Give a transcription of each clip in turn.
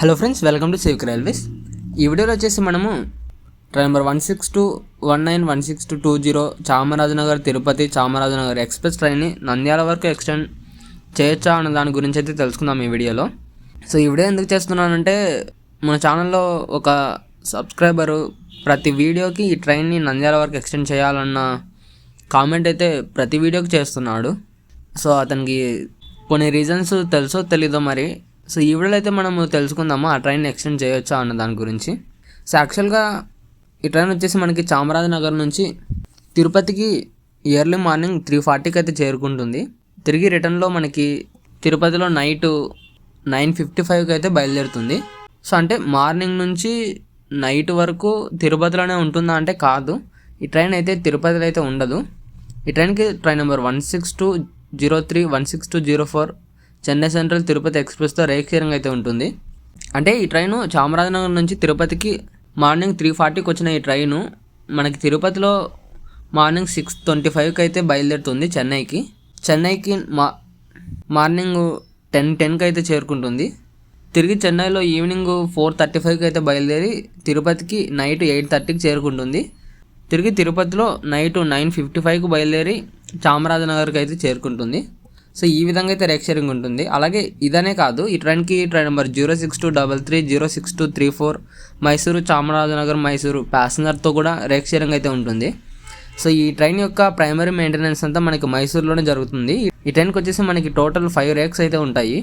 Hello friends welcome to సేవిక్ railways ఈ వీడియోలో వచ్చేసి మనము train number one six two one nine one six two two zero Chamarajanagar Tirupati Chamarajanagar express ట్రైన్ని Nandyal వరకు extend చేయొచ్చా అన్న దాని గురించి అయితే తెలుసుకుందాం ఈ వీడియోలో. సో ఈ వీడియో ఎందుకు చేస్తున్నానంటే మన ఛానల్లో ఒక సబ్స్క్రైబరు ప్రతి వీడియోకి ఈ ట్రైన్ని నంద్యాల వరకు ఎక్స్టెండ్ చేయాలన్న కామెంట్ అయితే ప్రతి వీడియోకి చేస్తున్నాడు. సో అతనికి కొన్ని రీజన్స్ తెలుసో తెలీదో మరి సో ఈ వీడియోలో అయితే మనము తెలుసుకుందాము ఆ ట్రైన్ ఎక్స్టెండ్ చేయొచ్చా అన్న దాని గురించి. సో యాక్చువల్గా ఈ ట్రైన్ వచ్చేసి మనకి చామరాజనగర్ నుంచి తిరుపతికి ఇయర్లీ మార్నింగ్ త్రీ ఫార్టీకి అయితే చేరుకుంటుంది. తిరిగి రిటర్న్లో మనకి తిరుపతిలో నైట్ నైన్ ఫిఫ్టీ ఫైవ్కి అయితే బయలుదేరుతుంది. సో అంటే మార్నింగ్ నుంచి నైట్ వరకు తిరుపతిలోనే ఉంటుందా అంటే కాదు. ఈ ట్రైన్ అయితే తిరుపతిలో అయితే ఉండదు. ఈ ట్రైన్కి train number one six two zero three one six two zero four Chennai Central Tirupati ఎక్స్ప్రెస్తో rake అయితే ఉంటుంది. అంటే ఈ ట్రైను చామరాజనగర్ నుంచి తిరుపతికి మార్నింగ్ త్రీ ఫార్టీకి వచ్చిన ఈ ట్రైను మనకి తిరుపతిలో మార్నింగ్ సిక్స్ ట్వంటీ ఫైవ్కి అయితే బయలుదేరుతుంది చెన్నైకి. చెన్నైకి మా మార్నింగ్ టెన్ టెన్కి అయితే చేరుకుంటుంది. తిరిగి చెన్నైలో ఈవినింగ్ ఫోర్ థర్టీ ఫైవ్కి అయితే బయలుదేరి తిరుపతికి నైట్ ఎయిట్ థర్టీకి చేరుకుంటుంది. తిరిగి తిరుపతిలో నైట్ నైన్ ఫిఫ్టీ ఫైవ్కి బయలుదేరి చామరాజనగర్కి అయితే చేరుకుంటుంది. సో ఈ విధంగా అయితే రేక్ షేరింగ్ ఉంటుంది. అలాగే ఇదనే కాదు ఈ ట్రైన్కి train number zero six two double three zero six two three four Mysuru Chamarajanagar Mysuru ప్యాసింజర్తో కూడా రేక్ షేరింగ్ అయితే ఉంటుంది. సో ఈ ట్రైన్ యొక్క ప్రైమరీ మెయింటెనెన్స్ అంతా మనకి మైసూరులోనే జరుగుతుంది. ఈ ట్రైన్కి వచ్చేసి మనకి టోటల్ ఫైవ్ రేక్స్ అయితే ఉంటాయి.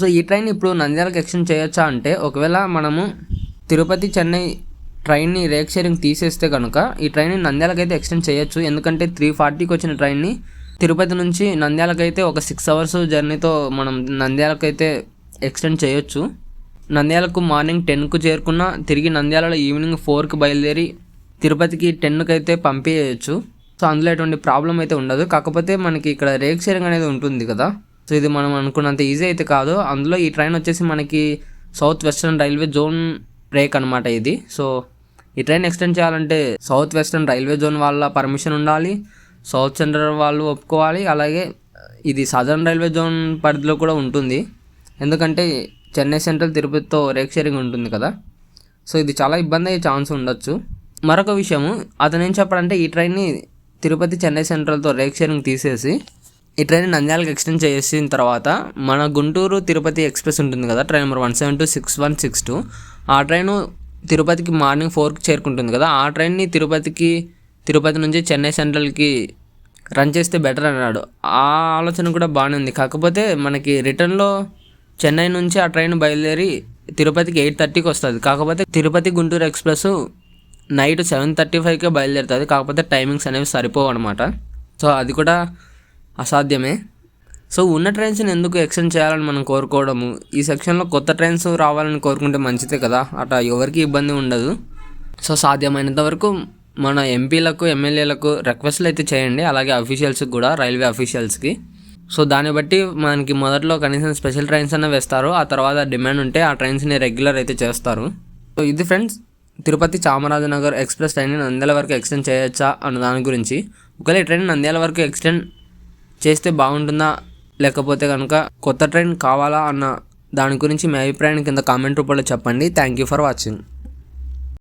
సో ఈ ట్రైన్ ఇప్పుడు నంద్యాలకు ఎక్స్టెండ్ చేయొచ్చా అంటే ఒకవేళ మనము తిరుపతి చెన్నై ట్రైన్ని రేక్ షేరింగ్ తీసేస్తే కనుక ఈ ట్రైన్ని నంద్యాలకు అయితే ఎక్స్టెండ్ చేయొచ్చు. ఎందుకంటే త్రీ ఫార్టీకి వచ్చిన ట్రైన్ని తిరుపతి నుంచి నంద్యాలకైతే ఒక సిక్స్ అవర్స్ జర్నీతో మనం నంద్యాలకైతే ఎక్స్టెండ్ చేయొచ్చు. నంద్యాలకు మార్నింగ్ టెన్కు చేరుకున్న తిరిగి నంద్యాలలో ఈవినింగ్ ఫోర్కి బయలుదేరి తిరుపతికి టెన్కి అయితే పంపించవచ్చు సో అందులో ఎటువంటి ప్రాబ్లం అయితే ఉండదు. కాకపోతే మనకి ఇక్కడ రేక్ షేరింగ్ అనేది ఉంటుంది కదా. సో ఇది మనం అనుకున్నంత ఈజీ అయితే కాదు. అందులో ఈ ట్రైన్ వచ్చేసి మనకి South Western Railway zone rake అనమాట ఇది. సో ఈ ట్రైన్ ఎక్స్టెండ్ చేయాలంటే సౌత్ వెస్టర్న్ రైల్వే జోన్ వాళ్ళ పర్మిషన్ ఉండాలి. సౌత్ సెంట్రల్ వాళ్ళు ఒప్పుకోవాలి. అలాగే ఇది సదర్న్ రైల్వే జోన్ పరిధిలో కూడా ఉంటుంది. ఎందుకంటే చెన్నై సెంట్రల్ తిరుపతితో రేక్ షేరింగ్ ఉంటుంది కదా. సో ఇది చాలా ఇబ్బంది అయ్యే ఛాన్స్ ఉండొచ్చు. మరొక విషయము అతను ఏం చెప్పాడంటే ఈ ట్రైన్ని తిరుపతి చెన్నై సెంట్రల్తో రేక్ షేరింగ్ తీసేసి ఈ ట్రైన్ నంద్యాలకు ఎక్స్టెండ్ చేసిన తర్వాత మన గుంటూరు తిరుపతి ఎక్స్ప్రెస్ ఉంటుంది కదా train number one seven two six one six two. ఆ ట్రైను తిరుపతికి మార్నింగ్ ఫోర్కి చేరుకుంటుంది కదా. ఆ ట్రైన్ని తిరుపతికి తిరుపతి నుంచి చెన్నై సెంట్రల్కి రన్ చేస్తే బెటర్ అన్నాడు. ఆ ఆలోచన కూడా బాగానే ఉంది. కాకపోతే మనకి రిటర్న్లో చెన్నై నుంచి ఆ ట్రైన్ బయలుదేరి తిరుపతికి ఎయిట్ థర్టీకి వస్తుంది. కాకపోతే Tirupati Guntur express night seven thirty ఫైవ్కే బయలుదేరుతుంది. కాకపోతే టైమింగ్స్ అనేవి సరిపోవు అనమాట సో అది కూడా అసాధ్యమే. సో ఉన్న ట్రైన్స్ని ఎందుకు ఎక్స్టెండ్ చేయాలని మనం కోరుకోవడము? ఈ సెక్షన్లో కొత్త ట్రైన్స్ రావాలని కోరుకుంటే మంచిదే కదా? అట్లా ఎవరికి ఇబ్బంది ఉండదు. సో సాధ్యమైనంత వరకు మన ఎంపీలకు ఎమ్మెల్యేలకు రిక్వెస్ట్లు అయితే చేయండి. అలాగే అఫీషియల్స్కి కూడా రైల్వే అఫీషియల్స్కి సో దాన్ని బట్టి మనకి మొదట్లో కనీసం స్పెషల్ ట్రైన్స్ అన్న వేస్తారు. ఆ తర్వాత డిమాండ్ ఉంటే ఆ ట్రైన్స్ని రెగ్యులర్ అయితే చేస్తారు. సో ఇది ఫ్రెండ్స్ తిరుపతి చామరాజనగర్ ఎక్స్ప్రెస్ ట్రైన్ని నంద్యాల వరకు ఎక్స్టెండ్ చేయొచ్చా అన్న దాని గురించి. ఒకవేళ ఈ ట్రైన్ నంద్యాల వరకు ఎక్స్టెండ్ చేస్తే బాగుంటుందా? లేకపోతే కనుక కొత్త ట్రైన్ కావాలా అన్న దాని గురించి మీ అభిప్రాయాన్ని కింద కామెంట్ రూపంలో చెప్పండి. Thank you for watching